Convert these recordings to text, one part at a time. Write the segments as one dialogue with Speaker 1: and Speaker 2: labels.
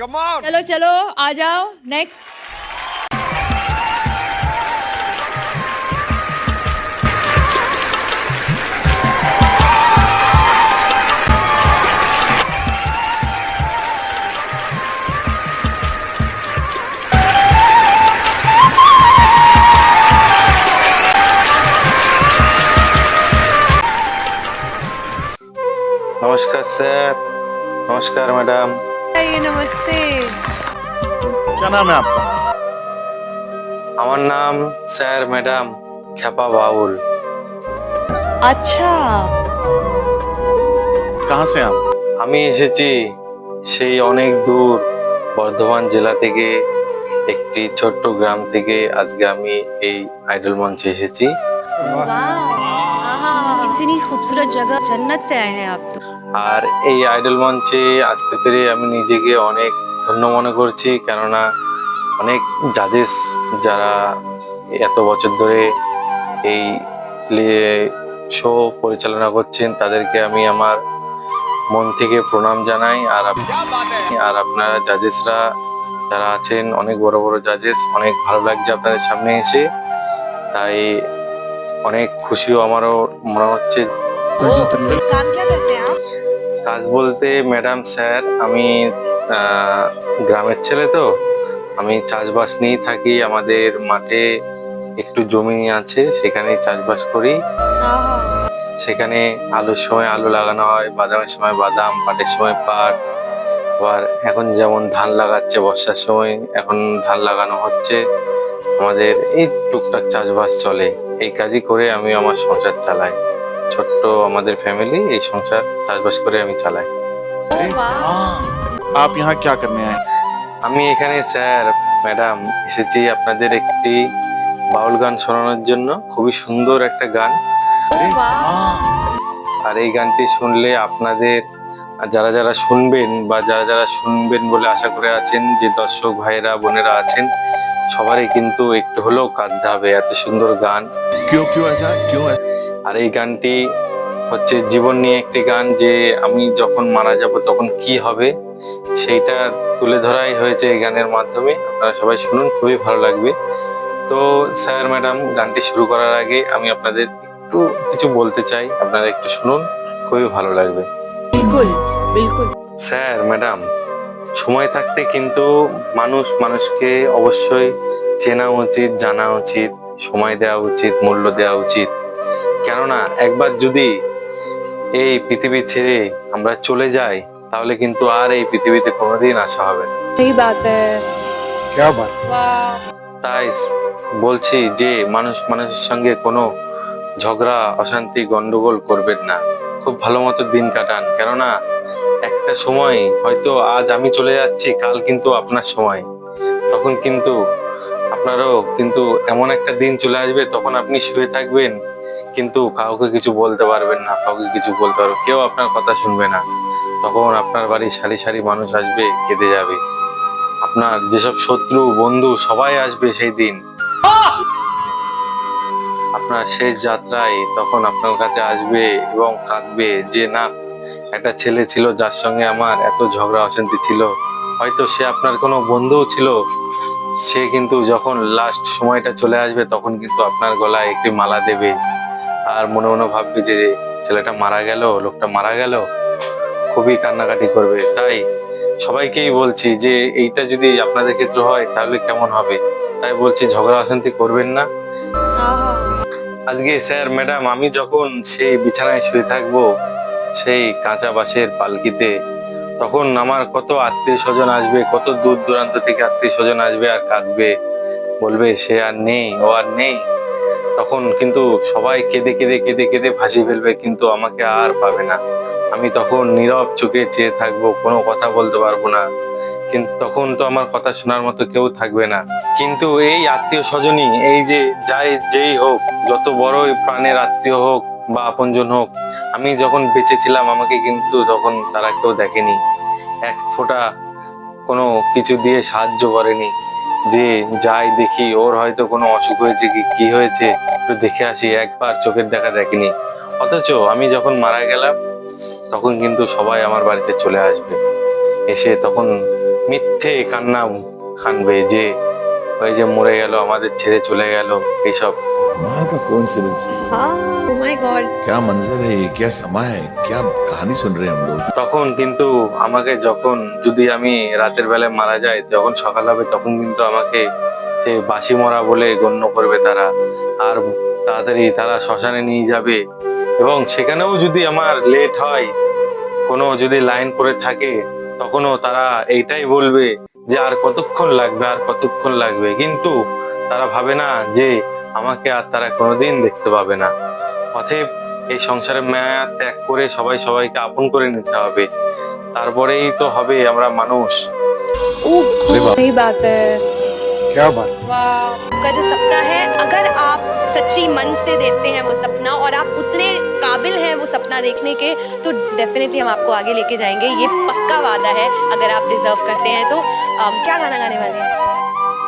Speaker 1: Come on.
Speaker 2: चलो चलो आ जाओ नेक्स्ट
Speaker 3: नमस्कार सर नमस्कार मैडम
Speaker 4: नमस्ते
Speaker 5: क्या नाम है आपका
Speaker 3: আমার নাম স্যার ম্যাডাম খ্যাপা বাউল
Speaker 4: अच्छा
Speaker 5: कहाँ से आप
Speaker 3: আমি এসেছি সেই অনেক দূর বর্ধমান জেলা থেকে একটি ছোট্ট গ্রাম থেকে আজকে আমি এই আইডল মঞ্চে এসেছি
Speaker 6: इतनी खूबसूरत जगह जन्नत से आए हैं आप तो
Speaker 3: আর এই আইডল মঞ্চে আসতে পেরে আমি নিজেকে অনেক ধন্য মনে করছি। কেননা অনেক জাজেস যারা এত বছর ধরে এই শো পরিচালনা করছেন, তাদেরকে আমি আমার মন থেকে প্রণাম জানাই। আর আর আপনারা জাজেসরা যারা আছেন, অনেক বড় বড় জাজেস অনেক ভালো লাগছে আপনাদের সামনে এসে। তাই অনেক খুশিও আমারও মনে হচ্ছে। কাজ বলতে ম্যাডাম স্যার আমি গ্রামের ছেলে তো। আমি চাষবাস নিয়েই থাকি। আমাদের মাঠে একটু জমি আছে সেখানে চাষবাস করি। সেখানে আলুর সময় আলু লাগানো হয় বাদামের সময় বাদাম পাটের সময় পাট। আবার এখন যেমন ধান লাগাচ্ছে বর্ষার সময় এখন ধান লাগানো হচ্ছে। আমাদের এই টুকটাক চাষবাস চলে। এই কাজই করে আমি আমার সংসার চালাই। ছোট্ট আমাদের ফ্যামিলি এই সংসার চাষবাস করে আমি চালাই।
Speaker 5: আপ ইহা ক্যা করনে আয়ে?
Speaker 3: আমি এখানে স্যার ম্যাডাম এসেছি আপনাদের একটি বাউল গান শোনানোর জন্য। খুবই সুন্দর একটা গান। আর এই গানটি শুনলে আপনাদের যারা যারা শুনবেন বা যারা যারা শুনবেন বলে আশা করে আছেন যে দর্শক ভাইরা বোনেরা আছেন সবারই কিন্তু একটু হলেও কাঁদতে হবে এত সুন্দর গান।
Speaker 5: কেউ কেউ আসা কেউ আসা
Speaker 3: আর এই গানটি হচ্ছে জীবন নিয়ে একটি গান যে আমি যখন মারা যাব তখন কি হবে সেইটা তুলে ধরাই হয়েছে এই গানের মাধ্যমে। আপনারা সবাই শুনুন খুবই ভালো লাগবে। তো স্যার ম্যাডাম গানটি শুরু করার আগে আমি আপনাদের একটু কিছু বলতে চাই। আপনারা একটু শুনুন খুবই ভালো লাগবে। স্যার ম্যাডাম সময় থাকতে কিন্তু মানুষ মানুষকে অবশ্যই চেনা উচিত জানা উচিত সময় দেওয়া উচিত মূল্য দেওয়া উচিত। কেননা একবার যদি এই পৃথিবী ছেড়ে আমরা চলে যাই তাহলে কিন্তু আর এই পৃথিবীতে কোনোদিন আসা হবে না। তাই বলছি যে মানুষ মানুষের সঙ্গে কোনো ঝগড়া অশান্তি গন্ডগোল করবেন না। খুব ভালো মতো দিন কাটান। কেননা একটা সময় হয়তো আজ আমি চলে যাচ্ছি কাল কিন্তু আপনার সময়। তখন কিন্তু আপনারও কিন্তু এমন একটা দিন চলে আসবে তখন আপনি শুয়ে থাকবেন। কিন্তু কাউকে কিছু বলতে পারবেন না, কাউকে কিছু বলতে পারবেন কেউ আপনার কথা শুনবে না। তখন আপনার বাড়ি সারি সারি মানুষ আসবে, কেঁদে যাবে। আপনার যেসব শত্রু, বন্ধু সবাই আসবে সেই দিন। আপনার শেষ যাত্রায় তখন আপনার কাছে আসবে এবং কাঁদবে যে, না, একটা ছেলে ছিল যার সঙ্গে আমার এত ঝগড়া অশান্তি ছিল। হয়তো সে আপনার কোনো বন্ধুও ছিল। সে কিন্তু যখন লাস্ট সময়টা চলে আসবে তখন কিন্তু আপনার গলায় একটি মালা দেবে। আর মনে মনে ভাববি যে ছেলেটা মারা গেল, লোকটা মারা গেল, খুবই কান্নাকাটি করবে। তাই সবাইকেই বলছি যে এইটা যদি আপনাদের ক্ষেত্রে হয়, তাহলে কেমন হবে? তাই বলছি ঝগড়া অশান্তি করবেন না। আজকে স্যার, ম্যাডাম, আমি যখন সেই বিছানায় শুয়ে থাকব, সেই কাঁচা বাঁশের পালকিতে, তখন আমার কত আত্মীয় স্বজন আসবে, কত দূর দূরান্ত থেকে আত্মীয় স্বজন আসবে আর কাঁদবে। বলবে, সে আর নেই, ও আর নেই। তখন কিন্তু সবাই কেঁদে কেঁদে কেঁদে কেঁদে ভাসিয়ে ফেলবে, কিন্তু আমাকে আর পাবে না। আমি তখন নীরব চোখে চেয়ে থাকব, কোনো কথা বলতে পারব না। কিন্তু তখন তো আমার কথা শোনার মতো কেউ থাকবে না। কিন্তু এই আত্মীয় স্বজনই, এই যে যাই, যেই হোক, যত বড়ই প্রাণের আত্মীয় হোক বা আপনজন হোক, আমি যখন বেঁচে ছিলাম, আমাকে কিন্তু তখন তারা কেউ দেখেনি। এক ফোঁটা কোনো কিছু দিয়ে সাহায্য করেনি। যে যাই দেখি, ওর হয়তো কোনো অসুখ হয়েছে কি কি হয়েছে? একটু দেখে আসি, একবার চোখের দেখা দেখেনি। অথচ আমি যখন মারা গেলাম, তখন কিন্তু সবাই আমার বাড়িতে চলে আসবে। এসে তখন মিথ্যে কান্না খানবে যে, ওই যে মরে গেল, আমাদের ছেড়ে চলে গেল, এইসব।
Speaker 5: कमाल का कोइंसिडेंस
Speaker 4: हाँ ओ माय गॉड
Speaker 5: क्या मंजर है ये क्या समा है क्या कहानी सुन रहे हैं हम लोग
Speaker 3: তখন কিন্তু আমাকে যখন যদি আমি রাতের বেলায় মারা যাই যখন সকাল হবে তখন কিন্তু আমাকে সে বাসি মরা বলে গণ্য করবে তারা আর তাড়াতাড়ি তারা শ্মশানে নিয়ে যাবে এবং সেখানেও যদি আমার লেট হয় কোনো যদি লাইন পড়ে থাকে তখনও তারা এইটাই বলবে যে আর কতক্ষণ লাগবে আর কতক্ষণ লাগবে কিন্তু তারা ভাবে না যে আমাকে আর তারা কোনোদিন দেখতে পাবে না অতএব এই সংসারে মায়া ত্যাগ করে সবাই সবাইকে আপন করে নিতে হবে তারপরেই তো হবে আমরা মানুষ
Speaker 2: सही बात है
Speaker 5: क्या बात
Speaker 6: आपका जो सपना है अगर आप सच्ची मन से देते हैं वो सपना और आप उतने काबिल हैं वो सपना देखने के तो डेफिनेटली हम आपको आगे लेके जाएंगे ये पक्का वादा है अगर आप डिजर्व करते हैं तो अम, क्या गाना गाने वाले हैं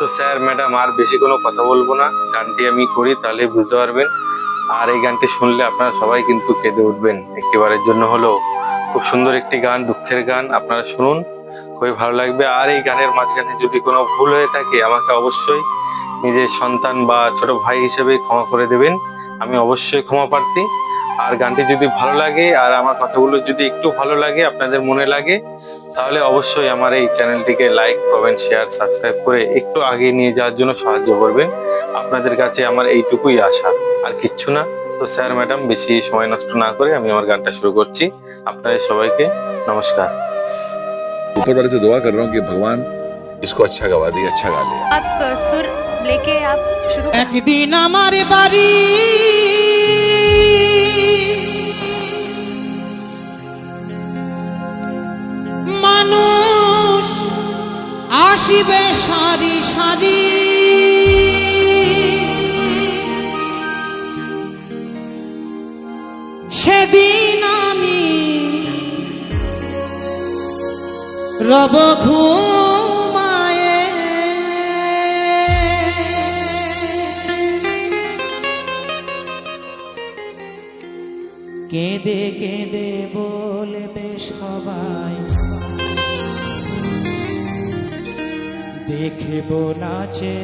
Speaker 3: তো স্যার, ম্যাডাম, আর বেশি কোনো কথা বলব না। গানটি আমি করি তাহলে বুঝতে পারবেন। আর এই গানটি শুনলে আপনারা সবাই কিন্তু কেঁদে উঠবেন। একটিবারের জন্য হলো খুব সুন্দর একটি গান, দুঃখের গান। আপনারা শুনুন, খুবই ভালো লাগবে। আর এই গানের মাঝখানে যদি কোনো ভুল হয়ে থাকে, আমাকে অবশ্যই নিজের সন্তান বা ছোট ভাই হিসেবে ক্ষমা করে দেবেন। আমি অবশ্যই ক্ষমা প্রার্থী। আর গানটি যদি ভালো লাগে, আর আমার কথাগুলো যদি একটু ভালো লাগে, আপনাদের মনে লাগে তাহলে অবশ্যই আমার এই চ্যানেলটিকে লাইক কমেন্ট শেয়ার সাবস্ক্রাইব করে একটু আগে নিয়ে যাওয়ার জন্য সাহায্য করবেন আপনাদের কাছে আমার এইটুকুই আশা আর কিচ্ছু না তো স্যার ম্যাডাম বেশি সময় নষ্ট না করে আমি আমার গানটা শুরু করছি আপনাদের সবাইকে নমস্কার
Speaker 5: ऊपर वाले से दुआ कर रहा हूँ कि भगवान इसको अच्छा गवा दे अच्छा गा ले
Speaker 6: आप अ, सुर लेके आप शुरू
Speaker 1: একদিন আমার বাড়ি আসিবে সারি সারি। সেদিন আমি রব কেঁদে কেঁদে বলবে সবাই দেখব নাচে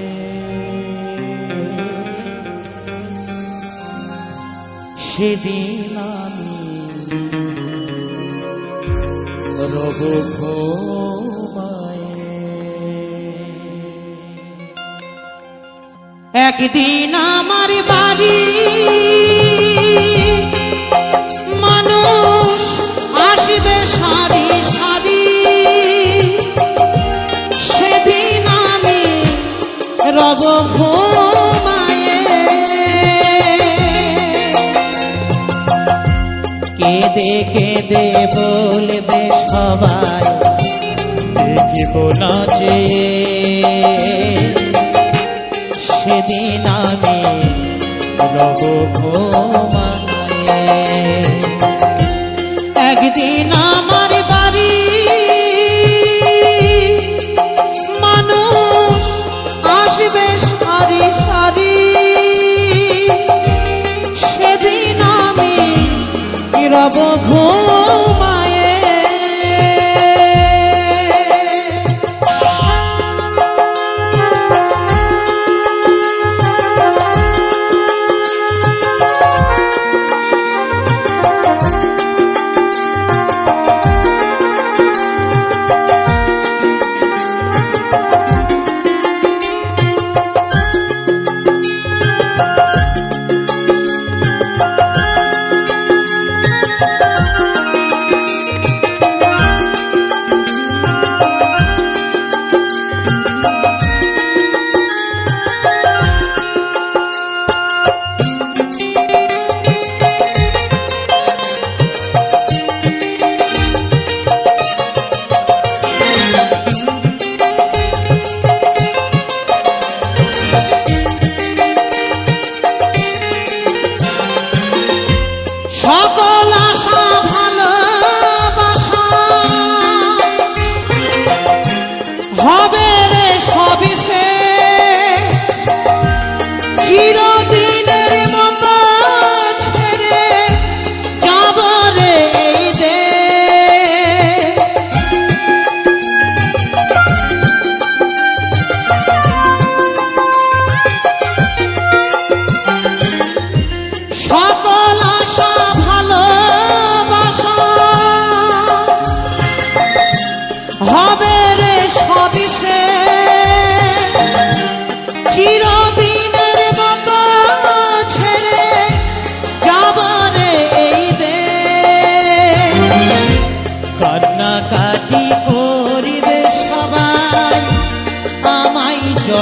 Speaker 1: সেদিন আমি একদিন আমার বাড়ি কেঁদে বলবে সবাই। দেখিব যে সেদিন আমি রব ঘুমায়ে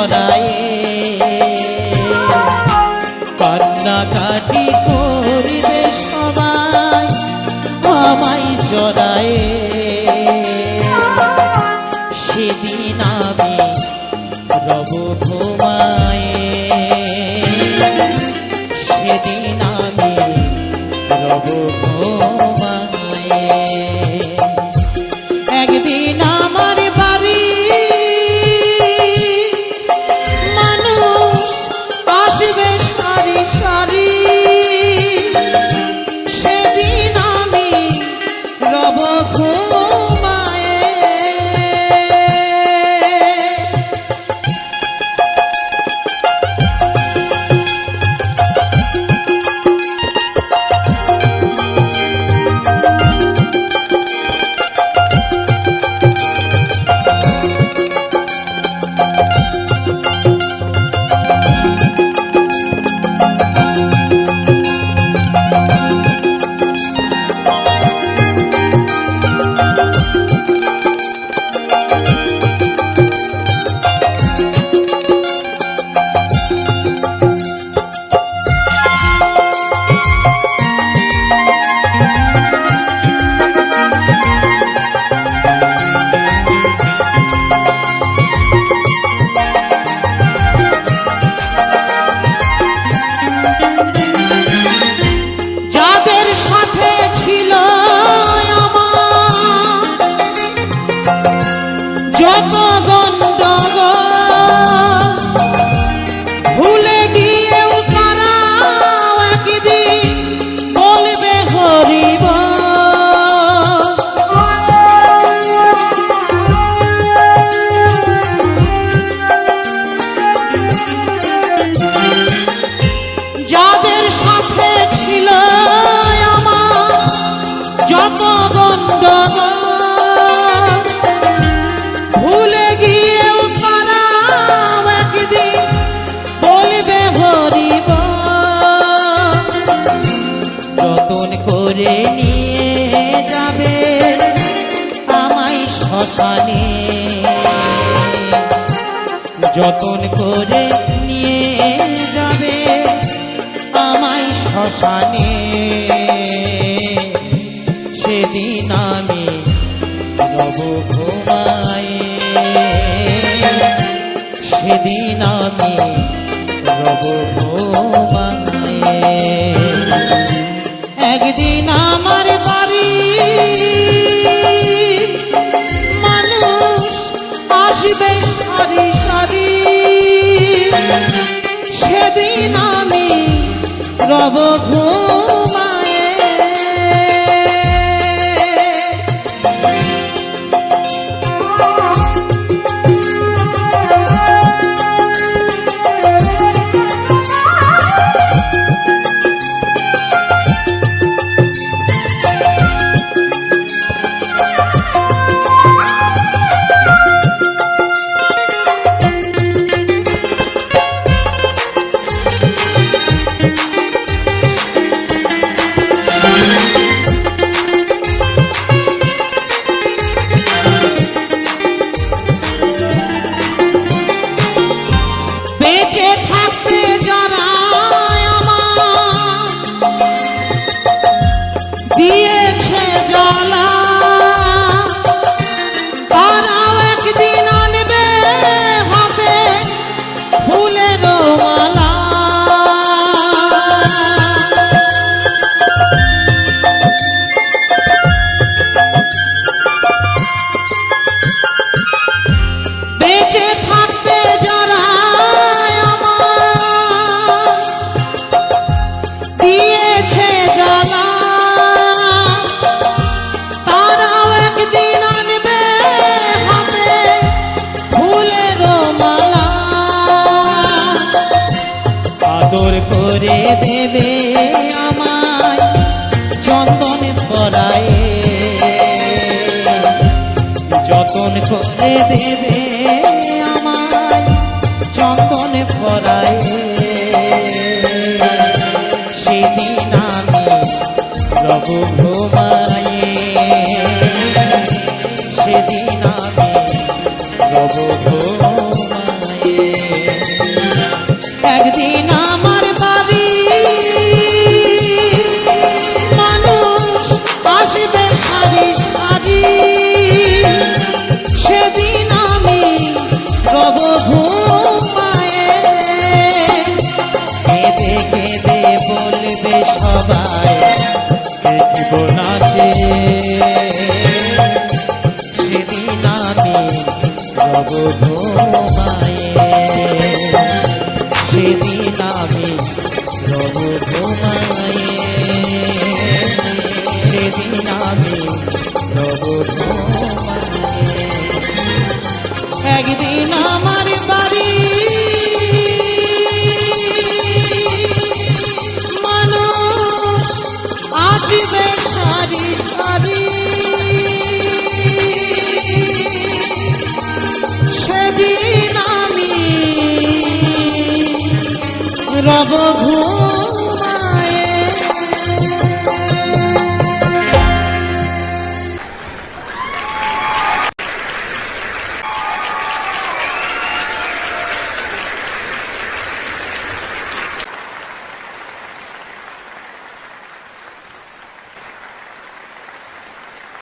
Speaker 1: জড়ায় যতন করে নিয়ে যাবে আমায় শ্মশানে। সেদিন আমি রব ঘুমায় Christmas.